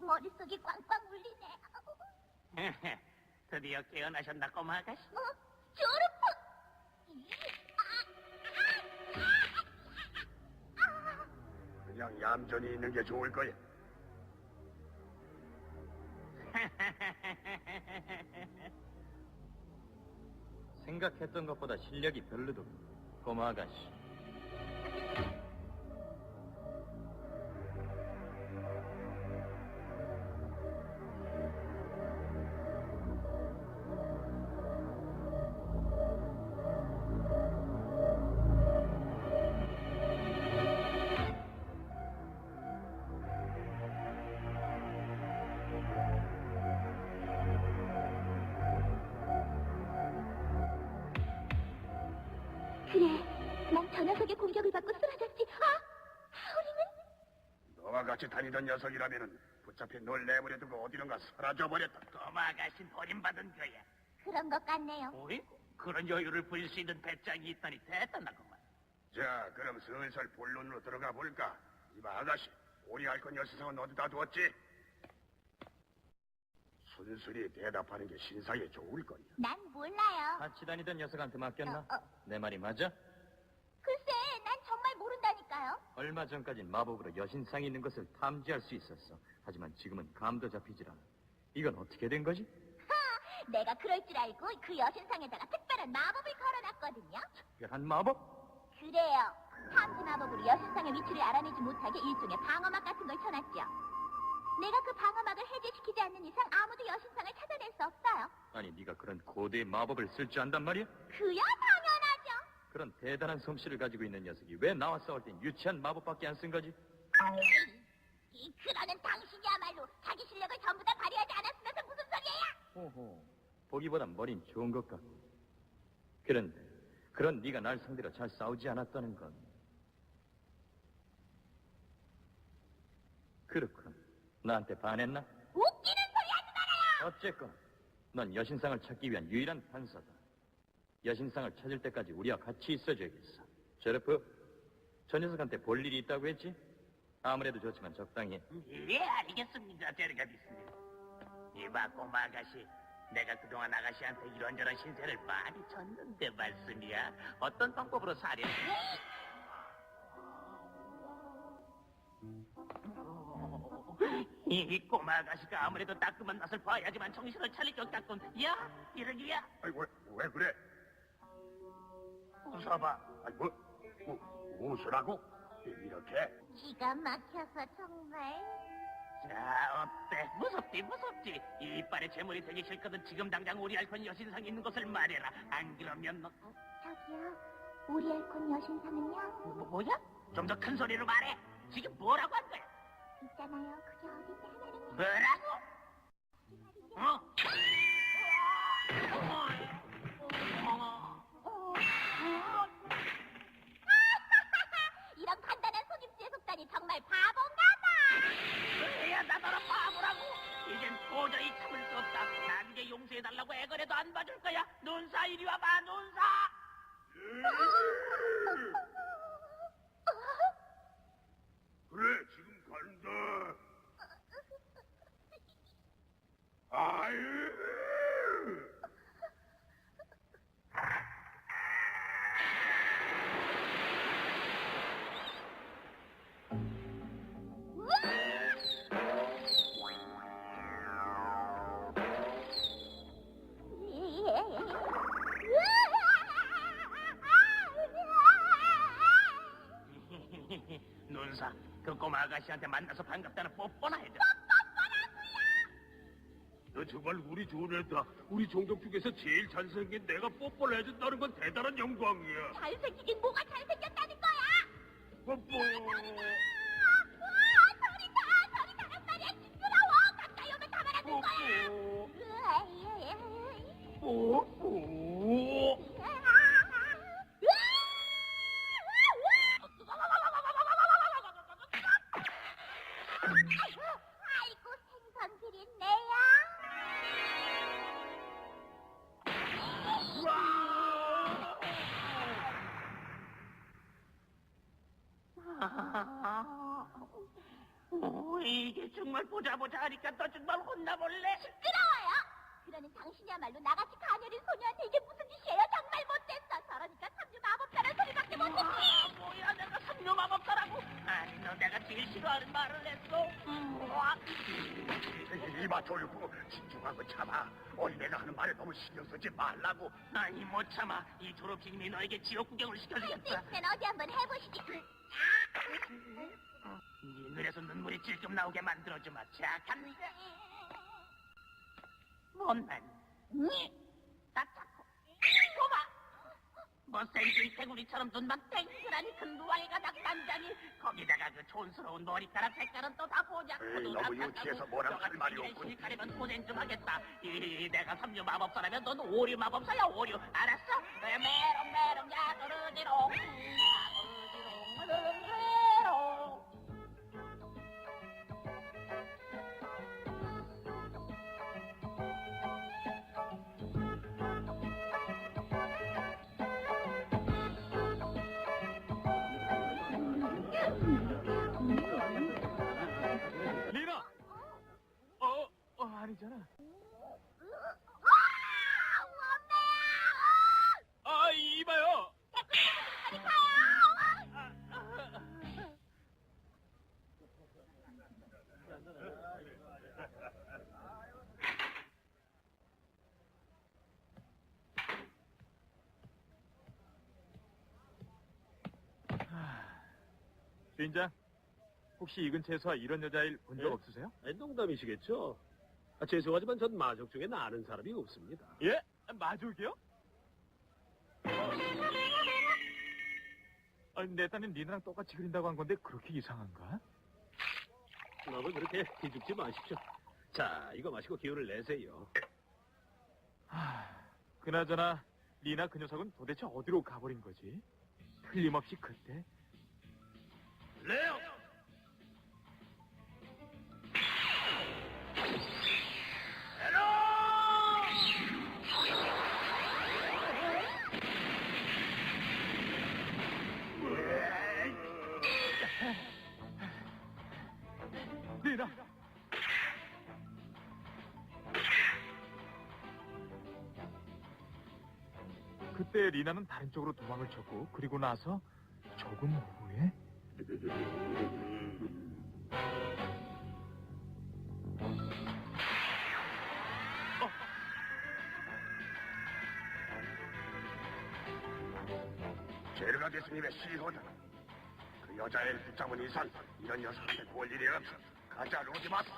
머릿속이 꽝꽝 울리네. 드디어 깨어나셨나 꼬마 아가씨? 어? 조르프! 그냥 얌전히 있는 게 좋을 거야. 생각했던 것보다 실력이 별로도 꼬마 아가씨. 녀석의 공격을 받고 쓰러졌지. 아, 하울이는? 너와 같이 다니던 녀석이라면은 붙잡힌 널 내버려 두고 어디론가 사라져 버렸다. 꼬마 아가씨는 버림받은 거야. 그런 것 같네요. 어이구, 그런 여유를 부릴 수 있는 배짱이 있다니 대단하구만. 자, 그럼 슬슬 본론으로 들어가 볼까? 이봐 아가씨, 우리 알건 여세상은 어디다 두었지? 순순히 대답하는 게 신상에 좋을 거야. 난 몰라요. 같이 다니던 녀석한테 맡겼나? 어, 어. 내 말이 맞아? 글쎄, 난 정말 모른다니까요. 얼마 전까진 마법으로 여신상이 있는 것을 탐지할 수 있었어. 하지만 지금은 감도 잡히질 않아. 이건 어떻게 된 거지? 하, 내가 그럴 줄 알고 그 여신상에다가 특별한 마법을 걸어놨거든요. 특별한 마법? 그래요. 탐지 마법으로 여신상의 위치를 알아내지 못하게 일종의 방어막 같은 걸 쳐놨죠. 내가 그 방어막을 해제시키지 않는 이상 아무도 여신상을 찾아낼 수 없어요. 아니 네가 그런 고대의 마법을 쓸 줄 안단 말이야? 그야 당연하죠. 그런 대단한 솜씨를 가지고 있는 녀석이 왜 나와 싸울 땐 유치한 마법밖에 안 쓴 거지? 이 그러는 당신이야말로 자기 실력을 전부 다 발휘하지 않았으면서 무슨 소리예요? 호호, 보기보단 머린 좋은 것 같고. 그런데 그런 네가 날 상대로 잘 싸우지 않았다는 건 그렇군. 나한테 반했나? 웃기는 소리 하지 말아요. 어쨌건 넌 여신상을 찾기 위한 유일한 판사다. 여신상을 찾을 때까지 우리와 같이 있어줘야겠어. 제르프, 저 녀석한테 볼 일이 있다고 했지? 아무래도 좋지만 적당히 해. 예, 알겠습니다. 데려가겠습니다. 이봐, 꼬마 아가씨. 내가 그동안 아가씨한테 이런저런 신세를 많이 졌는데 말씀이야. 어떤 방법으로 사려? 이 꼬마 아가씨가 아무래도 따끔한 맛을 봐야지만 정신을 차릴 것 같군. 야, 이러기야. 아이 왜, 왜 그래? 웃어봐. 아이 뭐, 뭐 웃으라고? 이렇게? 기가 막혀서 정말. 자, 어때? 무섭지, 무섭지. 이 이빨에 재물이 되기 싫거든. 지금 당장 우리 알콘 여신상 있는 곳을 말해라. 안 그러면 너... 저기요, 우리 알콘 여신상은요? 뭐, 뭐야? 좀 더 큰 소리로 말해. 지금 뭐라고 한 거야? 있잖아요, 그게 어딘지 하나는요. 뭐라고? 어? 이 눈 아가씨한테 만나서 반갑다는 뽀뽀나 해줘. 너 정말 우리 좋은 애다. 우리 종족 중에서 제일 잘생긴 내가 뽀뽀를 해준다는 건 대단한 영광이야. 잘생기긴 뭐가 잘생겼다 하는 말에 너무 신경 쓰지 말라고 아니 못 참아 이 졸업식님이 너에게 지옥 구경을 시켜주겠다. 네 어디 한번 해보시지. 네 눈에서 눈물이 찔끔 나오게 만들어주마. 자 간다. 못난. 딱 잡고. 고마. 개구리처럼 눈만 땡그란 큰 누알가닥 단장이 거기다가 그 촌스러운 머리카락 색깔은 또 다 보자. 에이, 너무 유치해서 뭐라고 할 말이 없군. 가려면 고생 좀 하겠다. 이, 내가 삼류 마법사라면 넌 오류 마법사야 오류. 알았어? 메롱 메롱 야그르지롱 야그르지롱. 주인장, 혹시 이 근처에서 이런 여자일 본 적 예? 없으세요? 아니, 농담이시겠죠? 아, 죄송하지만 전 마족 중에 아는 사람이 없습니다. 예? 마족이요? 아니, 내 딸은 니나랑 똑같이 그린다고 한 건데 그렇게 이상한가? 너무 그렇게 기죽지 마십시오. 자, 이거 마시고 기운을 내세요. 하, 그나저나 리나 그 녀석은 도대체 어디로 가버린 거지? 틀림없이 그때 레오! 리나! 그때 리나는 다른 쪽으로 도망을 쳤고 그리고 나서 조금 후 교수님의 시호다. 그 여자애를 붙잡은 이상 이런 녀석한테 볼 일이 없어. 가자, 로디마스.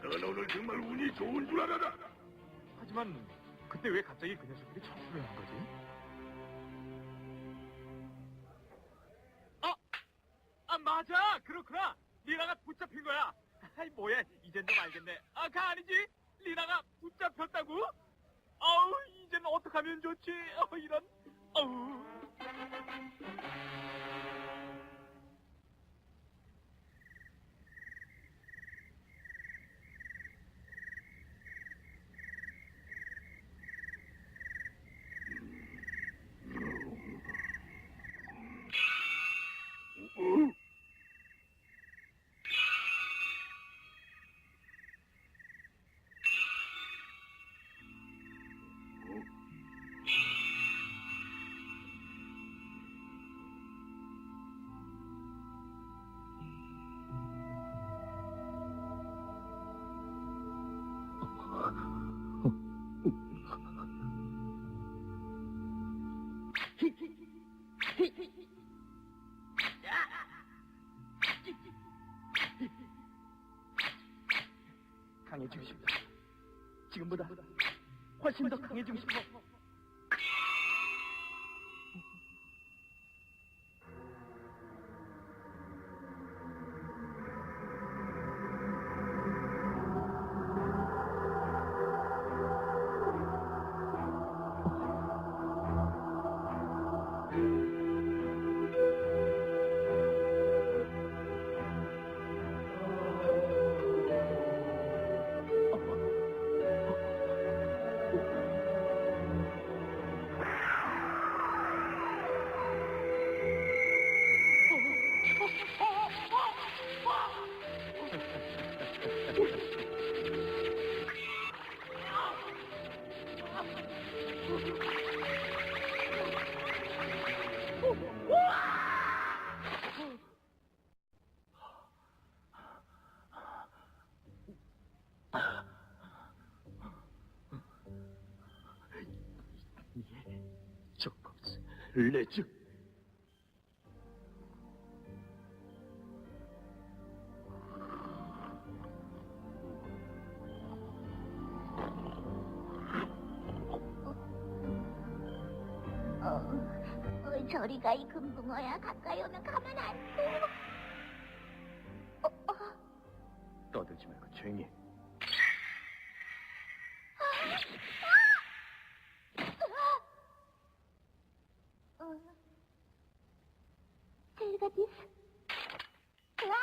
넌 오늘 정말 운이 좋은 줄 알아라. 하지만 그때 왜 갑자기 그 녀석들이 청소를 한 거지? 아! 아 맞아! 그렇구나! 리나가 붙잡힌 거야! 아이 뭐야 이젠 좀 알겠네 아그 아니지? 리나가 붙잡혔다고? 아우 이젠 어떡하면 좋지? 어 이런 어우 훨씬 더 강해지고 싶어 조금 레즈 어, 어, 저리 가, 이 금붕어야. 가까이 오면 가만 안 돼. 어, 어, 떠들지 말고 조용히. 해. 어. 셀가디스. 으아!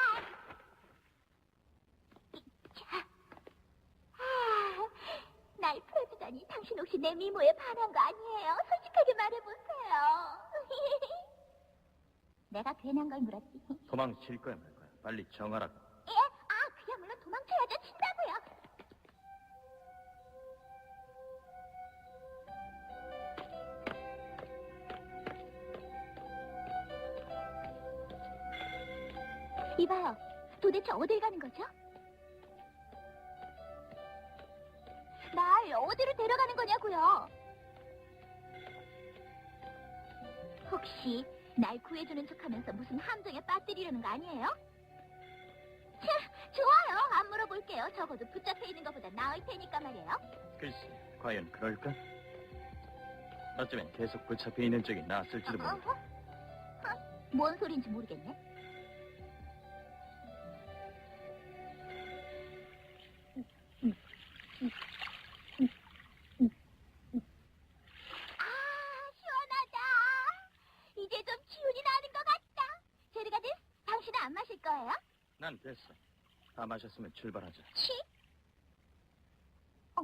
자. 아, 날 풀어주다니 당신 혹시 내 미모에 반한 거 아니에요? 솔직하게 말해보세요. 내가 괜한 걸 물었지. 도망칠 거야 말 거야. 빨리 정하라고. 예? 아, 그야말로 도망쳐야죠. 친다고요. 이봐요. 도대체 어딜 가는 거죠? 날 어디로 데려가는 거냐고요? 혹시 날 구해주는 척하면서 무슨 함정에 빠뜨리려는 거 아니에요? 차, 좋아요. 안 물어볼게요. 적어도 붙잡혀 있는 것보다 나을 테니까 말이에요. 글쎄, 과연 그럴까? 어쩌면 계속 붙잡혀 있는 쪽이 낫을지도 모른다. 어허. 어? 뭔 소린지 모르겠네. 아, 시원하다. 이제 좀 기운이 나는 것 같다. 제르가디스, 당신은 안 마실 거예요? 난 됐어. 다 마셨으면 출발하자. 치? 어.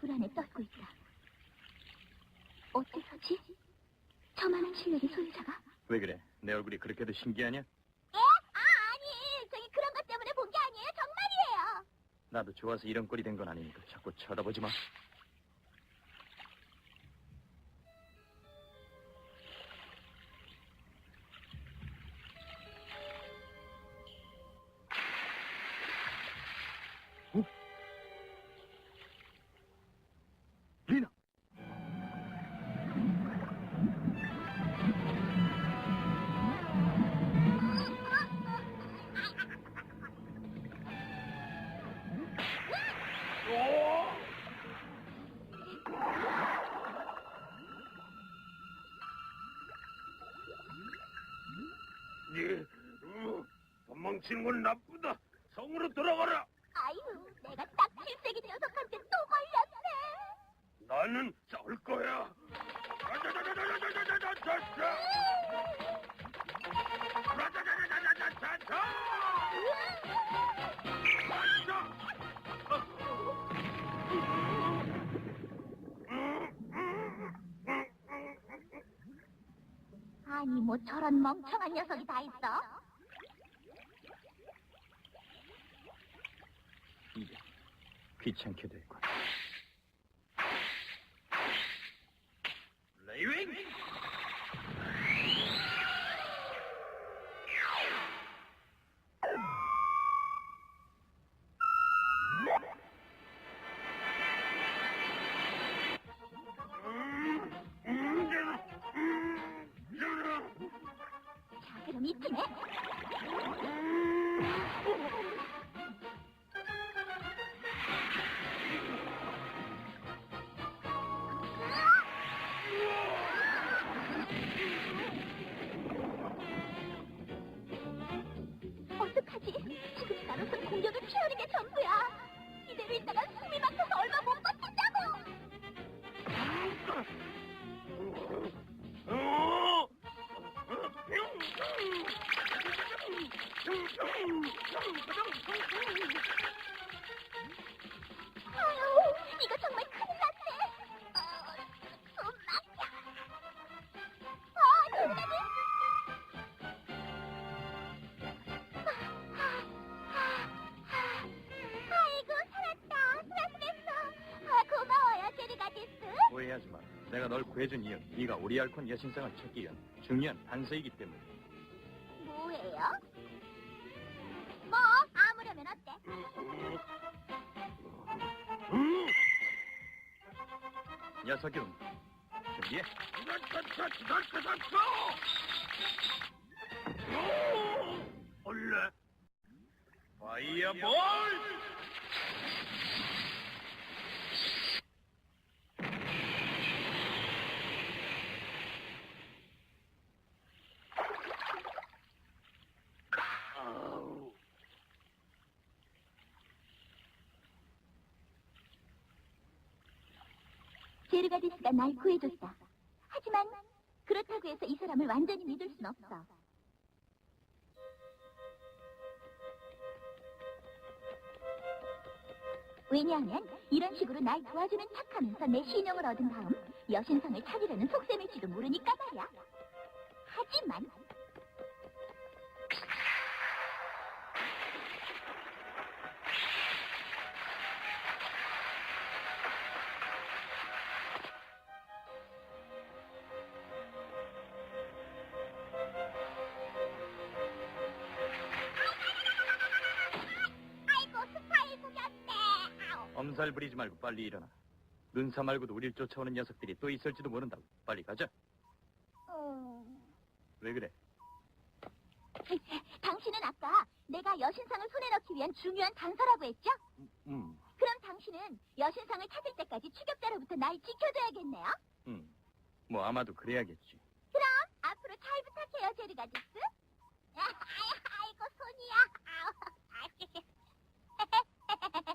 불안에 떨고 있다. 어째서지? 저만한 실력의 소유자가? 왜 그래? 내 얼굴이 그렇게도 신기하냐? 예? 아, 아니. 저기 그런 것 때문에 본 게 아니에요. 정말이에요. 나도 좋아서 이런 꼴이 된 건 아니니까 자꾸 쳐다보지 마. 도망치는 건 나쁘다. 성으로 돌아가라. 아유, 내가 딱 필살기 녀석한테 또 걸렸네. 나는 싸울 거야. 자자자자자자자자자자. 자 자자자자자자자. 아니, 뭐 저런 멍청한 녀석이 다 있어? 귀찮게 될 거야. 오해하지 마. 내가 널 구해준 이유는 네가 오리알콘 여신상을 찾기 위한 중요한 단서이기 때문에. 뭐예요? 뭐, 아무려면 어때? 녀석이 온. 예. 이건 전차 기관 뺏었어! 오! 원래 파이어볼! 아우. 제르가디스가 날 구해줬다. 하지만 그렇다고 해서 이 사람을 완전히 믿을 순 없어. 왜냐하면 이런 식으로 날 도와주는 척하면서 내 신용을 얻은 다음 여신상을 찾으려는 속셈일지도 모르니까 말이야. 하지만 엄살 부리지 말고 빨리 일어나. 눈사 말고도 우릴 쫓아오는 녀석들이 또 있을지도 모른다고. 빨리 가자. 음. 왜 그래? 당신은 아까 내가 여신상을 손에 넣기 위한 중요한 단서라고 했죠? 음, 그럼 당신은 여신상을 찾을 때까지 추격자로부터 날 지켜줘야겠네요. 음. 뭐 아마도 그래야겠지. 그럼 앞으로 잘 부탁해요, 제르가디스. 아이고 손이야. 아우.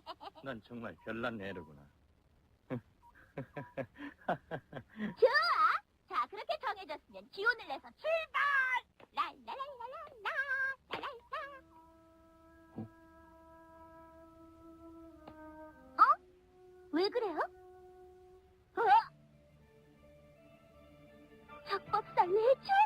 난 정말 별난 애로구나. 좋아. 자, 그렇게 정해졌으면 기운을 내서 출발. 랄랄랄랄라. 랄랄라. 어? 왜 그래요? 어? 적법살 내줄?